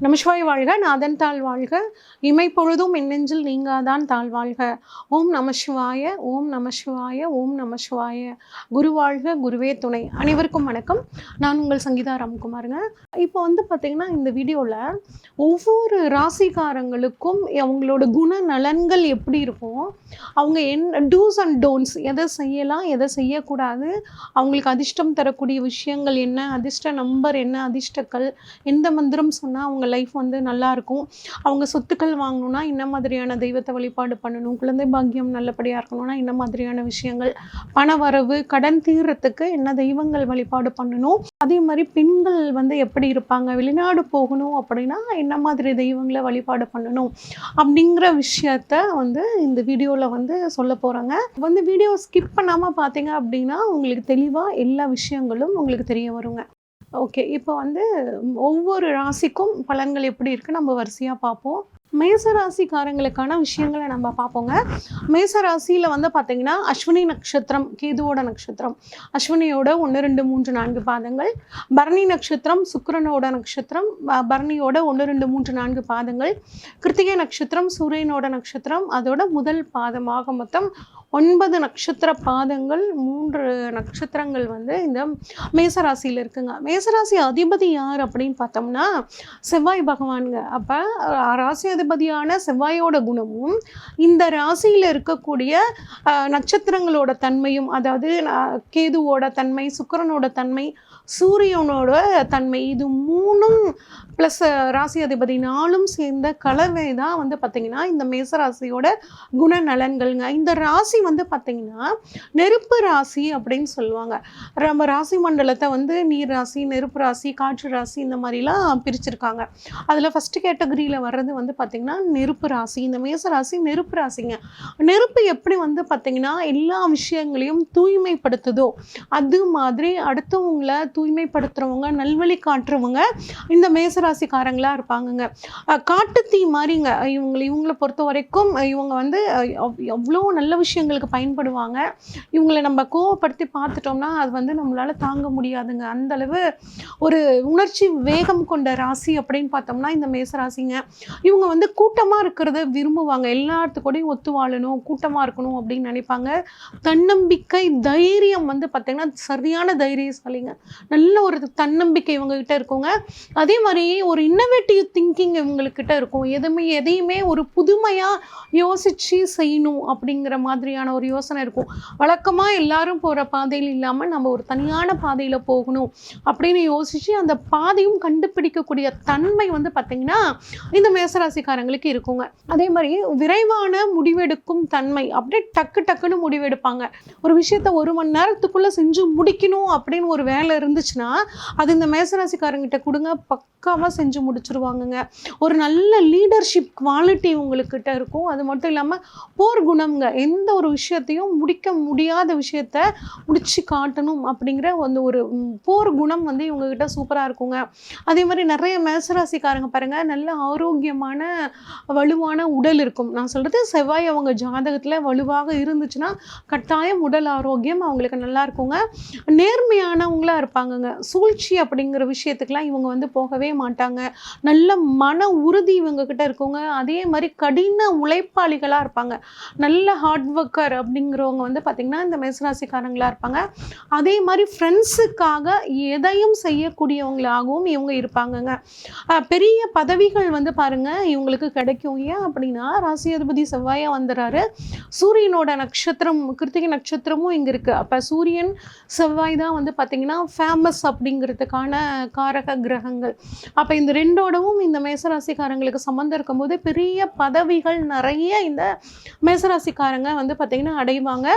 நமசிவாய் வாழ்க நாதன் தாழ் வாழ்க. இமை பொழுதும் நீங்காதான் தாழ் வாழ்க. ஓம் நமசிவாய ஓம் நமசிவாய ஓம் நமசிவாய குரு வாழ்க குருவே துணை. அனைவருக்கும் வணக்கம். நான் உங்கள் சங்கீதா ராம்குமாருங்க. இப்போ வந்து பார்த்திங்கன்னா இந்த வீடியோவில் ஒவ்வொரு ராசிக்காரங்களுக்கும் அவங்களோட குண நலன்கள் எப்படி இருக்கும்? அவங்க என்ன டூஸ் அண்ட் டோன்ட்ஸ் எதை செய்யலாம் எதை செய்யக்கூடாது? அவங்களுக்கு அதிர்ஷ்டம் தரக்கூடிய விஷயங்கள் என்ன? அதிர்ஷ்ட நம்பர் என்ன? அதிர்ஷ்டக்கள் எந்த மந்திரம் சொன்னால் அவங்க லைஃப் வந்து நல்லா இருக்கும் அவங்க சொத்துக்கள் வாங்கணும்னா என்ன மாதிரியான தெய்வத்தை வழிபாடு பண்ணணும் குழந்தை பாக்கியம் நல்லபடியாக இருக்கணும்னா என்ன மாதிரியான விஷயங்கள் பண வரவு கடன் தீர்றத்துக்கு என்ன தெய்வங்கள் வழிபாடு பண்ணணும் அதே மாதிரி பெண்கள் வந்து எப்படி இருப்பாங்க வெளிநாடு போகணும் அப்படின்னா என்ன மாதிரி தெய்வங்களை வழிபாடு பண்ணணும் அப்படிங்கிற விஷயத்த வந்து இந்த வீடியோவில் வந்து சொல்ல போகிறாங்க வந்து வீடியோ ஸ்கிப் பண்ணாமல் பார்த்தீங்க அப்படின்னா உங்களுக்கு தெளிவாக எல்லா விஷயங்களும் உங்களுக்கு தெரிய வருங்க. ஓகே இப்போ வந்து ஒவ்வொரு ராசிக்கும் பலன்கள் எப்படி இருக்குது நம்ம வரிசையாக பார்ப்போம். மேசராசிக்காரங்களுக்கான விஷயங்களை நம்ம பார்ப்போங்க. மேச ராசியில் வந்து பார்த்தீங்கன்னா அஸ்வினி நட்சத்திரம் கேதுவோட நட்சத்திரம். அஸ்வினியோட ஒன்று ரெண்டு மூன்று நான்கு பாதங்கள். பரணி நட்சத்திரம் சுக்கரனோட நட்சத்திரம் பரணியோட ஒன்று ரெண்டு மூன்று நான்கு பாதங்கள். கிருத்திகை நட்சத்திரம் சூரியனோட நட்சத்திரம் அதோட முதல் பாதமாக மொத்தம் ஒன்பது நட்சத்திர பாதங்கள் மூன்று நட்சத்திரங்கள் வந்து இந்த மேசராசியில் இருக்குங்க. மேசராசி அதிபதி யார் அப்படின்னு பார்த்தோம்னா செவ்வாய் பகவானுங்க. அப்போ ராசி அதிபதியான செவ்வாயோட குணமும் இந்த ராசியில் இருக்கக்கூடிய நட்சத்திரங்களோட தன்மையும் அதாவது கேதுவோட தன்மை சுக்கரனோட தன்மை சூரியனோட தன்மை இது மூணும் ப்ளஸ் ராசி அதிபதி நாலும் சேர்ந்த கலவை தான் வந்து பார்த்திங்கன்னா இந்த மேசராசியோட குணநலன்கள்ங்க. இந்த ராசி வந்து பார்த்திங்கன்னா நெருப்பு ராசி அப்படின்னு சொல்லுவாங்க. நம்ம ராசி மண்டலத்தை வந்து நீர் ராசி நெருப்பு ராசி காற்று ராசி இந்த மாதிரிலாம் பிரிச்சிருக்காங்க. அதில் ஃபஸ்ட்டு கேட்டகரியில் வர்றது வந்து பார்த்திங்கன்னா நெருப்பு ராசி. இந்த மேச ராசி நெருப்பு ராசிங்க. நெருப்பு எப்படி வந்து பார்த்திங்கன்னா எல்லா விஷயங்களையும் தூய்மைப்படுத்துதோ அது மாதிரி அடுத்தவங்களை தூய்மைப்படுத்துகிறவங்க நல்வழி காட்டுறவங்க இந்த மேசராசிக்காரங்களாக இருப்பாங்கங்க. காட்டுத்தீ மாதிரிங்க இவங்களை இவங்களை பொறுத்த வரைக்கும் இவங்க வந்து எவ்வளோ நல்ல விஷயங்கள் விஷயங்களுக்கு பயன்படுவாங்க. இவங்களை நம்ம கோவப்படுத்தி பார்த்துட்டோம்னா அது வந்து நம்மளால தாங்க முடியாதுங்க. அந்தளவு ஒரு உணர்ச்சி வேகம் கொண்ட ராசி அப்படின்னு பார்த்தோம்னா இந்த மேசராசிங்க. இவங்க வந்து கூட்டமாக இருக்கிறத விரும்புவாங்க. எல்லாத்துக்கூடையும் ஒத்து வாழணும் கூட்டமாக இருக்கணும் அப்படின்னு நினைப்பாங்க. தன்னம்பிக்கை தைரியம் வந்து பார்த்திங்கன்னா சரியான தைரியசாலிங்க. நல்ல ஒரு தன்னம்பிக்கை இவங்ககிட்ட இருக்குங்க. அதே மாதிரி ஒரு இன்னோவேட்டிவ் திங்கிங் இவங்கக்கிட்ட இருக்கும். எதுவுமே எதையுமே ஒரு புதுமையாக யோசித்து செய்யணும் அப்படிங்கிற மாதிரியான ஒரு யோசனை இருக்கும். வழக்கமாக எல்லாரும் போகிற பாதையில் இல்லாமல் நம்ம ஒரு தனியான பாதையில் போகணும் அப்படின்னு யோசித்து அந்த பாதையும் கண்டுபிடிக்கக்கூடிய தன்மை வந்து பார்த்திங்கன்னா இந்த மேசராசிக்காரங்களுக்கு இருக்குங்க. அதே மாதிரி விரைவான முடிவெடுக்கும் தன்மை அப்படியே டக்கு டக்குன்னு முடிவெடுப்பாங்க. ஒரு விஷயத்த ஒரு மணி நேரத்துக்குள்ளே செஞ்சு முடிக்கணும் அப்படின்னு ஒரு வேலை இருந்துச்சுன்னா அது இந்த மேசராசிக்காரங்கிட்ட கொடுங்க பக்காவாக செஞ்சு முடிச்சிருவாங்கங்க. ஒரு நல்ல லீடர்ஷிப் குவாலிட்டி உங்களுக்கிட்ட இருக்கும். அது மட்டும் இல்லாமல் போர் குணம்ங்க. எந்த ஒரு விஷயத்தையும் முடிக்க முடியாத விஷயத்த முடிச்சு காட்டணும் அப்படிங்கிற அந்த ஒரு போர் குணம் வந்து இவங்ககிட்ட சூப்பராக இருக்குங்க. அதே மாதிரி நிறைய மேசராசிக்காரங்க பாருங்க நல்ல ஆரோக்கியமான வலுவான உடல் இருக்கும். நான் சொல்றது செவ்வாய் அவங்க ஜாதகத்தில் வலுவாக இருந்துச்சுன்னா கட்டாயம் உடல் ஆரோக்கியம் அவங்களுக்கு நல்லா இருக்குங்க. நேர்மையானவங்களா இருப்பாங்கங்க. சூழ்ச்சி அப்படிங்கிற விஷயத்துக்கெல்லாம் இவங்க வந்து போகவே மாட்டாங்க. நல்ல மன உறுதி இவங்க கிட்ட இருக்குங்க. அதே மாதிரி கடின உழைப்பாளிகளாக இருப்பாங்க. நல்ல ஹார்ட் ஒர்க்கர் அப்படிங்கிறவங்க வந்து பார்த்திங்கன்னா இந்த மேசராசிக்காரங்களா இருப்பாங்க. அதே மாதிரி ஃப்ரெண்ட்ஸுக்காக எதையும் செய்யக்கூடியவங்களாகவும் இவங்க இருப்பாங்கங்க. பெரிய பதவிகள் வந்து பாருங்க இவங்களுக்கு கிடைக்கும். ஏன் அப்படின்னா ராசி அதிபதி செவ்வாயா வந்துடுறாரு சூரியனோட நட்சத்திரம் கிருத்திகை நட்சத்திரமும் இங்கே இருக்குது அப்போ சூரியன் செவ்வாய் தான் வந்து பார்த்திங்கன்னா ஃபேமஸ் அப்படிங்கிறதுக்கான காரக கிரகங்கள். அப்போ இந்த ரெண்டோடவும் இந்த மேசராசிக்காரங்களுக்கு சம்மந்தம் இருக்கும்போது பெரிய பதவிகள் நிறைய இந்த மேசராசிக்காரங்க வந்து பார்த்திங்கன்னா அடைவாங்க.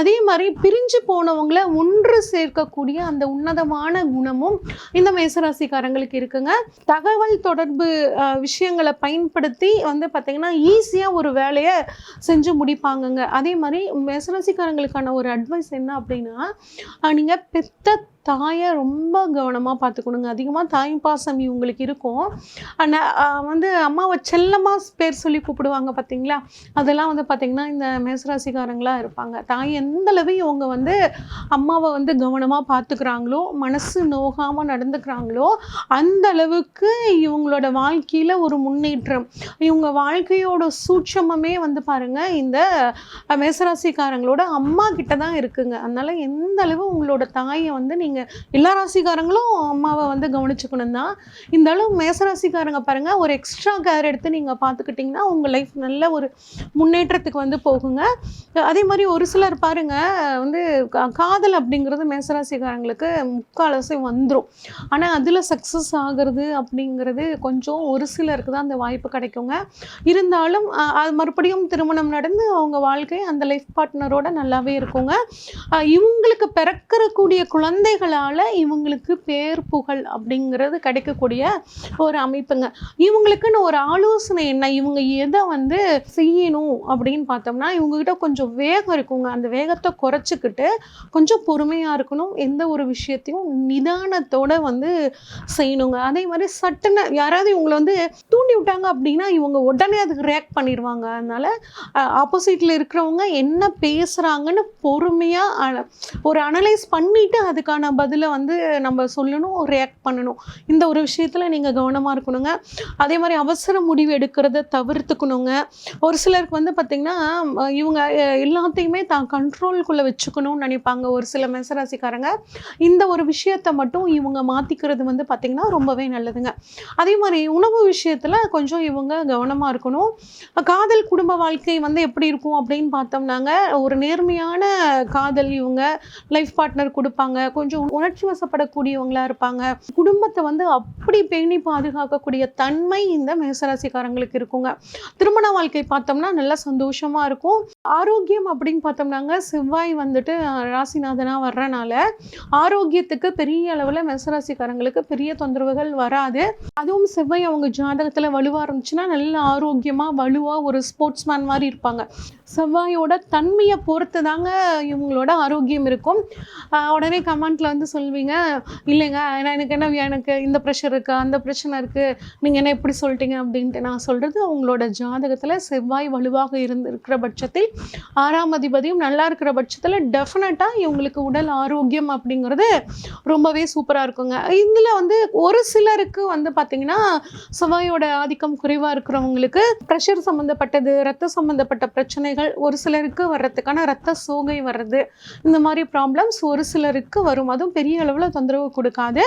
அதே மாதிரி பிரிஞ்சு போனவங்கள ஒன்று சேர்க்கக்கூடிய அந்த உன்னதமான குணமும் இந்த மேசராசிக்காரங்களுக்கு இருக்குங்க. தகவல் தொடர்பு விஷயங்களை பயன்படுத்தி வந்து பார்த்திங்கன்னா ஈஸியாக ஒரு வேலையை செஞ்சு முடிப்பாங்கங்க. அதே மாதிரி மேசராசிக்காரங்களுக்கான ஒரு அட்வைஸ் என்ன அப்படின்னா நீங்கள் பெத்த தாயை ரொம்ப கவனமாக பார்த்துக்கணுங்க. அதிகமாக தாய் பாசம் இவங்களுக்கு இருக்கும். ஆனால் வந்து அம்மாவை செல்லமாக பேர் சொல்லி கூப்பிடுவாங்க பார்த்தீங்களா அதெல்லாம் வந்து பார்த்திங்கன்னா இந்த மேசராசிக்காரங்களாக இருப்பாங்க. தாய் எந்தளவு இவங்க வந்து அம்மாவை வந்து கவனமாக பார்த்துக்கிறாங்களோ மனசு நோகாமல் நடந்துக்கிறாங்களோ அந்த அளவுக்கு இவங்களோட வாழ்க்கையில் ஒரு முன்னேற்றம். இவங்க வாழ்க்கையோட சூட்சமமே வந்து பாருங்கள் இந்த மேசராசிக்காரங்களோட அம்மா கிட்ட தான் இருக்குங்க. அதனால் எந்த அளவு உங்களோட தாயை வந்து நீங்கள் எல்லா ராசிக்காரங்களும் அம்மாவை வந்து கவனிச்சுக்கணும் தான் இந்த அளவு மேசராசிக்காரங்க பாருங்கள் ஒரு எக்ஸ்ட்ரா கேர் எடுத்து நீங்கள் பார்த்துக்கிட்டிங்கன்னா உங்கள் லைஃப் நல்ல ஒரு முன்னேற்றத்துக்கு வந்து போகுங்க. அதே மாதிரி ஒரு சிலர் பாருங்க வந்து கா- காதல் அப்படிங்கிறது மேசராசிக்காரங்களுக்கு முக்காலசை வந்துடும் ஆனால் அதில் சக்ஸஸ் ஆகிறது அப்படிங்கிறது கொஞ்சம் ஒரு சிலருக்கு தான் அந்த வாய்ப்பு கிடைக்குங்க. இருந்தாலும் அது மறுபடியும் திருமணம் நடந்து அவங்க வாழ்க்கை அந்த லைஃப் பார்ட்னரோட நல்லாவே இருக்குங்க. இவங்களுக்கு இவங்களுக்கு பிறக்கக்கூடிய குழந்தைகளால் இவங்களுக்கு பேர் புகழ் அப்படிங்கிறது கிடைக்கக்கூடிய ஒரு அமைப்புங்க. இவங்களுக்குன்னு ஒரு ஆலோசனை என்ன? இவங்க எதை வந்து செய்யணும் அப்படின்னு பார்த்தோம்னா இவங்ககிட்ட கொஞ்சம் வேகம் இருக்குங்க. அந்த வேகத்தை குறைச்சிக்கிட்டு கொஞ்சம் பொறுமையாக இருக்கணும். எந்த ஒரு விஷயத்தையும் நிதானத்தோட வந்து செய்யணுங்க. அதே மாதிரி சட்டுன்னு யாராவது இவங்களை வந்து தூண்டி விட்டாங்க அப்படின்னா இவங்க உடனே அதுக்கு ரியாக்ட் பண்ணிடுவாங்க. அதனால் ஆப்போசிட்டில் இருக்கிறவங்க என்ன பேசுகிறாங்கன்னு பொறுமையாக ஒரு அனலைஸ் பண்ணிவிட்டு அதுக்கான பதிலை வந்து நம்ம சொல்லணும் ரியாக்ட் பண்ணணும். இந்த ஒரு விஷயத்தில் நீங்கள் கவனமாக இருக்கணுங்க. அதே மாதிரி அவசர முடிவு எடுக்கிறத தவிர்த்துக்கணுங்க. ஒரு சிலருக்கு வந்து பார்த்திங்கன்னா இவங்க எல்லாத்தையுமே தான் கண்ட்ரோல்குள்ளே வச்சுக்கணும்னு நினைப்பாங்க ஒரு சில மெசராசிக்காரங்க. இந்த ஒரு விஷயத்தை மட்டும் இவங்க மாற்றிக்கிறது வந்து பார்த்திங்கன்னா ரொம்பவே நல்லதுங்க. அதே மாதிரி உணவு விஷயத்தில் கொஞ்சம் இவங்க கவனமாக இருக்கணும். காதல் குடும்ப வாழ்க்கை வந்து எப்படி இருக்கும் அப்படின்னு பார்த்தோம்னாங்க ஒரு நேர்மையான காதல் இவங்க லைஃப் பார்ட்னர் கொடுப்பாங்க. கொஞ்சம் உணர்ச்சி வசப்படக்கூடியவங்களா இருப்பாங்க. குடும்பத்தை வந்து அப்படி பேணி பாதுகாக்கக்கூடிய தன்மை இந்த மேசராசிக்காரங்களுக்கு இருக்குங்க. திருமண வாழ்க்கை பார்த்தோம்னா நல்லா சந்தோஷமா இருக்கும். ஆரோக்கியம் அப்படின்னு பார்த்தோம்னாங்க செவ்வாய் வந்துட்டு ராசிநாதனா வர்றனால ஆரோக்கியத்துக்கு பெரிய அளவில் மேசராசிக்காரங்களுக்கு பெரிய தொந்தரவுகள் வராது. அதுவும் செவ்வாய் அவங்க ஜாதகத்தில் வலுவாக இருந்துச்சுன்னா நல்ல ஆரோக்கியமாக வலுவாக ஒரு ஸ்போர்ட்ஸ் மேன் மாதிரி இருப்பாங்க. செவ்வாயோட தன்மையை பொறுத்து தாங்க இவங்களோட ஆரோக்கியம் இருக்கும். உடனே கமெண்ட்ல வந்து சொல்வீங்க? இல்லைங்க நான் எனக்கு என்ன எனக்கு இந்த ப்ரெஷர் இருக்குது அந்த பிரச்சனை இருக்குது நீங்கள் என்ன எப்படி சொல்லிட்டீங்க அப்படின்ட்டு நான் சொல்கிறது உங்களோட ஜாதகத்தில் செவ்வாய் வலுவாக இருந்திருக்கிற பட்சத்தில் ஆறாம் அதிபதியும் நல்லா இருக்கிற பட்சத்தில் டெஃபினட்டாக இவங்களுக்கு உடல் ஆரோக்கியம் அப்படிங்கிறது ரொம்பவே சூப்பராக இருக்குங்க. இதில் வந்து ஒரு சிலருக்கு வந்து பார்த்திங்கன்னா செவ்வாயோட ஆதிக்கம் குறைவாக இருக்கிறவங்களுக்கு ப்ரெஷர் சம்மந்தப்பட்டது ரத்த சம்மந்தப்பட்ட பிரச்சனைகள் ஒரு சிலருக்கு வர்றதுக்கான ரத்த சோகை வர்றது இந்த மாதிரி ப்ராப்ளம்ஸ் ஒரு சிலருக்கு வரும்? அதுவும் பெரிய அளவில் தொந்தரவு கொடுக்காது.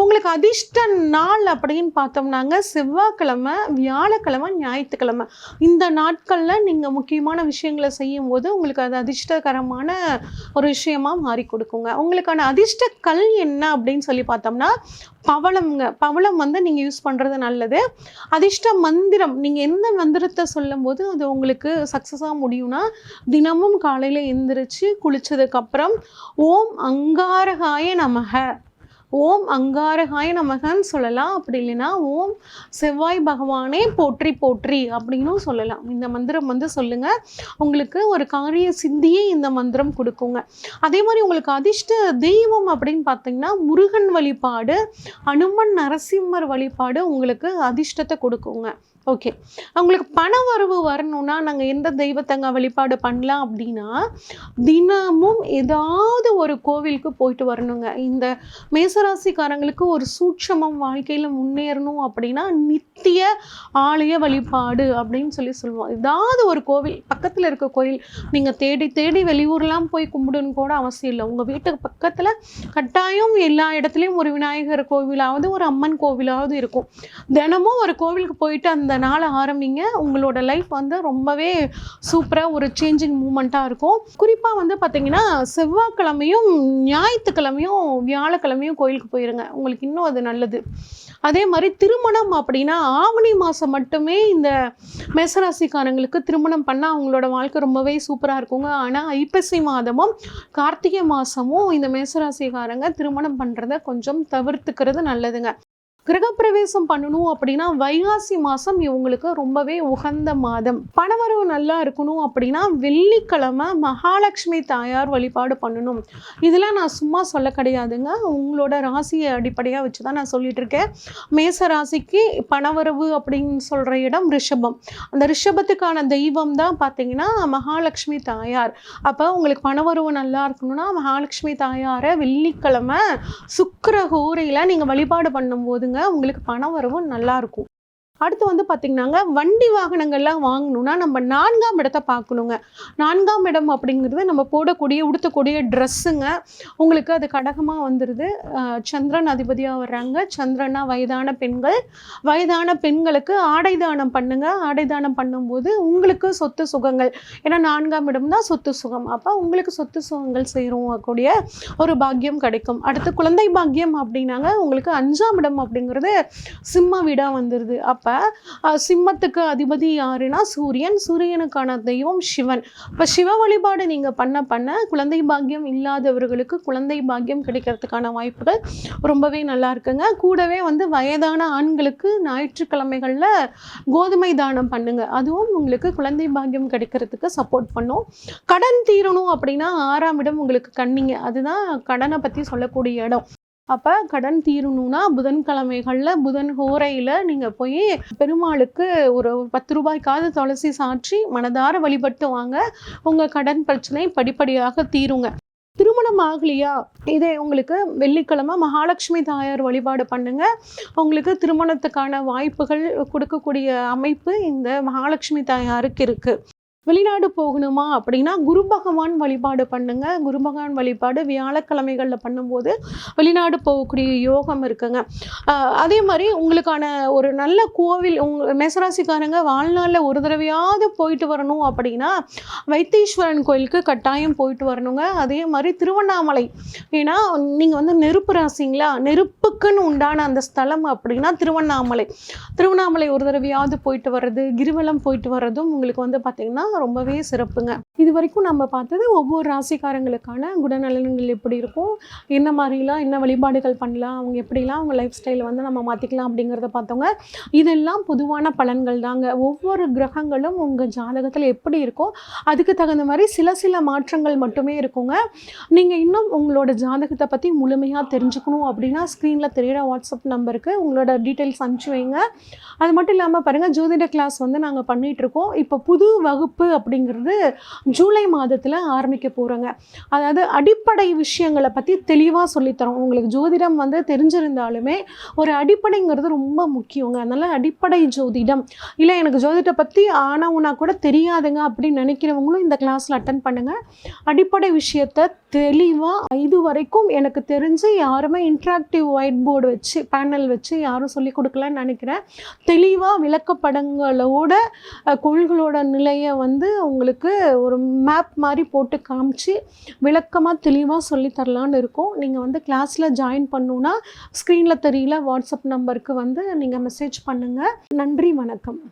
உங்களுக்கு அதிர்ஷ்ட நாள் அப்படின்னு பார்த்தோம்னாங்க செவ்வாய்க்கிழமை வியாழக்கிழமை ஞாயிற்றுக்கிழமை. இந்த நாட்களில் நீங்கள் முக்கியமான விஷயங்களை செய்யும் போது உங்களுக்கு அது அதிர்ஷ்டகரமான ஒரு விஷயமா மாறி கொடுக்குங்க. உங்களுக்கான அதிர்ஷ்ட கல் என்ன அப்படின்னு சொல்லி பார்த்தோம்னா பவளம்ங்க. பவளம் வந்து நீங்கள் யூஸ் பண்ணுறது நல்லது. அதிர்ஷ்ட மந்திரம். நீங்கள் எந்த மந்திரத்தை சொல்லும்போது அது உங்களுக்கு சக்ஸஸாக முடியும்னா தினமும் காலையில் எந்திரிச்சு குளித்ததுக்கப்புறம் ஓம் அங்காரகாய நமக. ஓம் அங்காரகாய நமகன்னு சொல்லலாம். அப்படி இல்லைன்னா ஓம் செவ்வாய் பகவானே போற்றி போற்றி அப்படின்னும் சொல்லலாம். இந்த மந்திரம் வந்து சொல்லுங்க. உங்களுக்கு ஒரு காரிய சிந்தியே இந்த மந்திரம் கொடுக்குங்க. அதே மாதிரி உங்களுக்கு அதிர்ஷ்ட தெய்வம் அப்படின்னு பார்த்தீங்கன்னா முருகன் வழிபாடு அனுமன் நரசிம்மர் வழிபாடு உங்களுக்கு அதிர்ஷ்டத்தை கொடுக்குங்க. ஓகே அவங்களுக்கு பண வரவு வரணும்னா நாங்கள் எந்த தெய்வத்தங்க வழிபாடு பண்ணலாம் அப்படின்னா தினமும் ஏதாவது ஒரு கோவிலுக்கு போயிட்டு வரணுங்க. இந்த மேசராசிக்காரங்களுக்கு ஒரு சூட்சமம் வாழ்க்கையில் முன்னேறணும் அப்படின்னா நித்திய ஆலய வழிபாடு அப்படின்னு சொல்லி சொல்லுவோம். ஏதாவது ஒரு கோவில் பக்கத்தில் இருக்க கோவில் நீங்கள் தேடி தேடி வெளியூர்லாம் போய் கும்பிடணும் கூட அவசியம் இல்லை. உங்கள் வீட்டுக்கு பக்கத்தில் கட்டாயம் எல்லா இடத்துலையும் ஒரு விநாயகர் கோவிலாவது ஒரு அம்மன் கோவிலாவது இருக்கும். தினமும் ஒரு கோவிலுக்கு போயிட்டு அந்த நாளை ஆரம்பிங்க. உங்களோட லைஃப் வந்து ரொம்பவே சூப்பராக ஒரு சேஞ்சிங் மூமெண்ட்டாக இருக்கும். குறிப்பாக வந்து பார்த்தீங்கன்னா செவ்வாய்க்கிழமையும் ஞாயிற்றுக்கிழமையும் வியாழக்கிழமையும் கோயிலுக்கு போயிருங்க. உங்களுக்கு இன்னும் அது நல்லது. அதே மாதிரி திருமணம் அப்படின்னா ஆவணி மாதம் மட்டுமே இந்த மேசராசிக்காரங்களுக்கு திருமணம் பண்ணால் அவங்களோட வாழ்க்கை ரொம்பவே சூப்பராக இருக்குங்க. ஆனால் ஐப்பசி மாதமும் கார்த்திகை மாதமும் இந்த மேசராசிக்காரங்க திருமணம் பண்ணுறத கொஞ்சம் தவிர்த்துக்கிறது நல்லதுங்க. கிரகப்பிரவேசம் பண்ணணும் அப்படின்னா வைகாசி மாதம் இவங்களுக்கு ரொம்பவே உகந்த மாதம். பணவரவு நல்லா இருக்கணும் அப்படின்னா வெள்ளிக்கிழமை மகாலட்சுமி தாயார் வழிபாடு பண்ணணும். இதெல்லாம் நான் சும்மா சொல்ல கிடையாதுங்க. உங்களோட ராசியை அடிப்படையாக வச்சு தான் நான் சொல்லிட்டு இருக்கேன் மேச ராசிக்கு பணவரவு அப்படின்னு சொல்கிற இடம் ரிஷபம். அந்த ரிஷபத்துக்கான தெய்வம் தான் பார்த்தீங்கன்னா மகாலட்சுமி தாயார். அப்போ உங்களுக்கு பணவரவு நல்லா இருக்கணும்னா மகாலட்சுமி தாயாரை வெள்ளிக்கிழமை சுக்கிர ஹோரையில் நீங்கள் வழிபாடு பண்ணும்போதுங்க உங்களுக்கு பணம் வரவும் நல்லாயிருக்கும் அடுத்து வந்து பார்த்திங்கனாங்க வண்டி வாகனங்கள்லாம் வாங்கணும்னா நம்ம நான்காம் இடத்த பார்க்கணுங்க. நான்காம் இடம் அப்படிங்கிறது நம்ம போடக்கூடிய உடுத்தக்கூடிய ட்ரெஸ்ஸுங்க உங்களுக்கு அது கடகமாக வந்துடுது சந்திரன் அதிபதியாக வர்றாங்க. சந்திரனா வயதான பெண்கள். வயதான பெண்களுக்கு ஆடை தானம் பண்ணுங்கள் ஆடை தானம் பண்ணும்போது உங்களுக்கு சொத்து சுகங்கள். ஏன்னா நான்காம் இடம் தான் சொத்து சுகம். அப்போ உங்களுக்கு சொத்து சுகங்கள் செய்கிறோம் கூடிய ஒரு பாக்கியம் கிடைக்கும். அடுத்து குழந்தை பாக்கியம் அப்படின்னாங்க. உங்களுக்கு அஞ்சாம் இடம் அப்படிங்கிறது சிம்ம வீடாக வந்துடுது அப்போ அப்போ சிம்மத்துக்கு அதிபதி யாருன்னா சூரியன். சூரியனுக்கான தெய்வம் சிவன். இப்போ சிவ வழிபாடு நீங்கள் பண்ண பண்ண குழந்தை பாக்கியம் இல்லாதவர்களுக்கு குழந்தை பாக்கியம் கிடைக்கிறதுக்கான வாய்ப்புகள் ரொம்பவே நல்லா இருக்குங்க. கூடவே வந்து வயதான ஆண்களுக்கு ஞாயிற்றுக்கிழமைகளில் கோதுமை தானம் பண்ணுங்க. அதுவும் உங்களுக்கு குழந்தை பாக்கியம் கிடைக்கிறதுக்கு சப்போர்ட் பண்ணும். கடன் தீரணும் அப்படின்னா ஆறாம் இடம் உங்களுக்கு கண்ணிங்க. அதுதான் கடனை பற்றி சொல்லக்கூடிய இடம். அப்போ கடன் தீரணும்னா புதன்கிழமைகளில் புதன் ஹோரையில் நீங்கள் போய் பெருமாளுக்கு ஒரு பத்து ரூபாய்க்காவது துளசி சாற்றி மனதார வழிபட்டு வாங்க உங்கள் கடன் பிரச்சனை படிப்படியாக தீருங்க. திருமணம் ஆகலையா? இதே உங்களுக்கு வெள்ளிக்கிழமை மகாலட்சுமி தாயார் வழிபாடு பண்ணுங்க. உங்களுக்கு திருமணத்துக்கான வாய்ப்புகள் கொடுக்கக்கூடிய அமைப்பு இந்த மகாலட்சுமி தாயாருக்கு இருக்குது வெளிநாடு போகணுமா அப்படின்னா குரு பகவான் வழிபாடு பண்ணுங்க. குரு பகவான் வழிபாடு வியாழக்கிழமைகளில் பண்ணும்போது வெளிநாடு போகக்கூடிய யோகம் இருக்குங்க. அதே மாதிரி உங்களுக்கான ஒரு நல்ல கோவில் உங்க மேசராசிக்காரங்க வாழ்நாளில் ஒரு தடவையாவது போயிட்டு வரணும் அப்படின்னா வைத்தீஸ்வரன் கோயிலுக்கு கட்டாயம் போயிட்டு வரணுங்க. அதே மாதிரி திருவண்ணாமலை. ஏன்னா நீங்கள் வந்து நெருப்பு ராசிங்களா? நெருப்புக்குன்னு உண்டான அந்த ஸ்தலம் அப்படின்னா திருவண்ணாமலை. திருவண்ணாமலை ஒரு தடவையாவது போயிட்டு வர்றது கிரிவலம் போயிட்டு வர்றதும் உங்களுக்கு வந்து பார்த்திங்கன்னா ரொம்பவே சிறப்புங்க. இது வரைக்கும் நம்ம பார்த்தது ஒவ்வொரு ராசிக்காரங்களுக்கான குணநலன்கள் எப்படி இருக்கும்? என்ன மாதிரிலாம் என்ன வழிபாடுகள் பண்ணலாம்? அவங்க எப்படிலாம் அவங்க லைஃப் ஸ்டைலை வந்து நம்ம மாற்றிக்கலாம் அப்படிங்கிறத பார்த்தோங்க. இதெல்லாம் பொதுவான பலன்கள் தாங்க. ஒவ்வொரு கிரகங்களும் உங்கள் ஜாதகத்தில் எப்படி இருக்கோ அதுக்கு தகுந்த மாதிரி சில சில மாற்றங்கள் மட்டுமே இருக்குங்க. நீங்கள் இன்னும் உங்களோட ஜாதகத்தை பற்றி முழுமையாக தெரிஞ்சுக்கணும் அப்படின்னா ஸ்க்ரீனில் தெரியிற வாட்ஸ்அப் நம்பருக்கு உங்களோட டீட்டெயில்ஸ் அனுப்பிச்சி வைங்க. அது மட்டும் இல்லாமல் பாருங்கள் ஜோதிட கிளாஸ் வந்து நாங்கள் பண்ணிகிட்ருக்கோம் இப்போ புது வகுப்பு அப்படிங்கிறது ஜூலை மாதத்தில் ஆரம்பிக்க போகிறோங்க அதாவது அடிப்படை விஷயங்களை பற்றி தெளிவாக சொல்லித்தரோம். உங்களுக்கு ஜோதிடம் வந்து தெரிஞ்சிருந்தாலுமே ஒரு அடிப்படைங்கிறது ரொம்ப முக்கியங்க. அதனால் அடிப்படை ஜோதிடம். இல்லை எனக்கு ஜோதிடத்தை பற்றி ஆனவுனா கூட தெரியாதுங்க அப்படின்னு நினைக்கிறவங்களும் இந்த கிளாஸில் அட்டன் பண்ணுங்கள் அடிப்படை விஷயத்த தெளிவாக இது வரைக்கும் எனக்கு தெரிஞ்சு யாருமே இன்ட்ராக்டிவ் ஒயிட் போர்டு வச்சு பேனல் வச்சு யாரும் சொல்லி கொடுக்கலன்னு நினைக்கிறேன். தெளிவாக விளக்கப்படங்களோட கொள்களோட நிலையை வந்து வந்து உங்களுக்கு ஒரு மேப் மாதிரி போட்டு காமிச்சு விளக்கமாக தெளிவாக சொல்லி தரலான்னு இருக்கோம். நீங்கள் வந்து கிளாஸில் ஜாயின் பண்ணணுன்னா ஸ்க்ரீனில் தெரியல வாட்ஸ்அப் நம்பருக்கு வந்து நீங்கள் மெசேஜ் பண்ணுங்கள் நன்றி வணக்கம்.